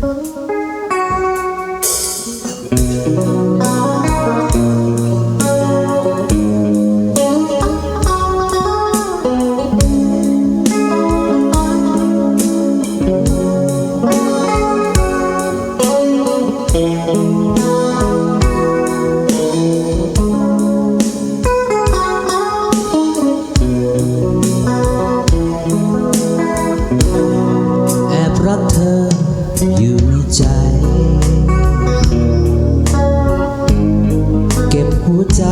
แวใจ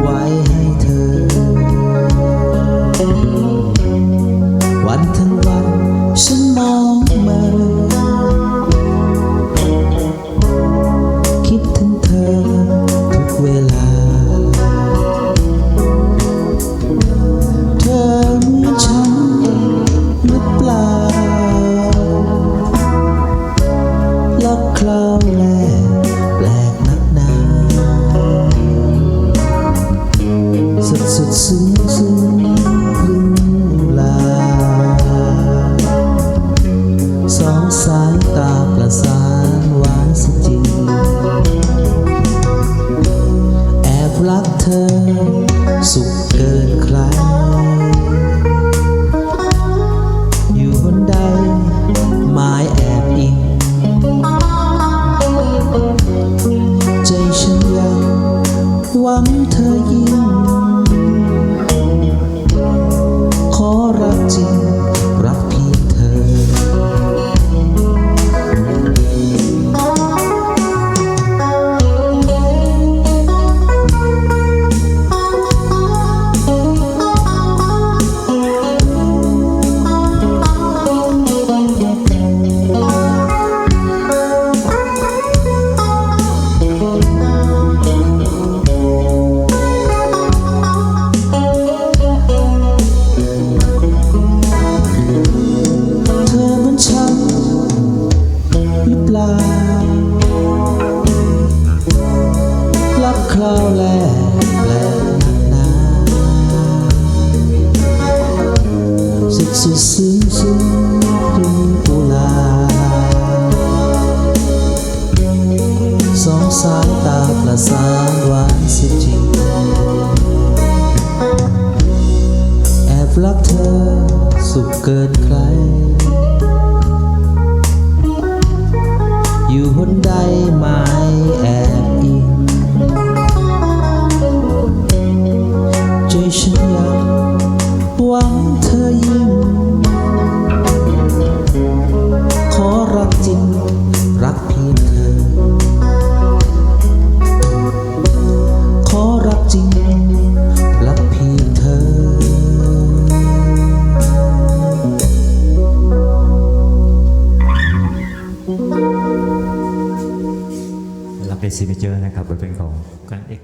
ไว้ให้เธอ วันทั้งวันฉันมองเมาคิดถึงเธอทุกเวลา เธอมือนฉันหรือเปล่าลักคราวแร สุดซึ้งซึ้งพึ่งลา สองสายตาประสานหวานสจริง แอบรักเธอ สุขเกินใคร สุดสุดซึ้งซึ้งริมกุลาสองสายตาประสานหวานเสิจริง แอบรักเธอสุขเกินใคร อยู่หนใดไม่แอบอิงใจฉันยัง หวังเธอยิ่ง ขอรักจริง รักเพียงเธอ ขอรักจริง รักเพียงเธอ รับเป็นซิเมเจอร์นะครับบทเพลงของกันเอก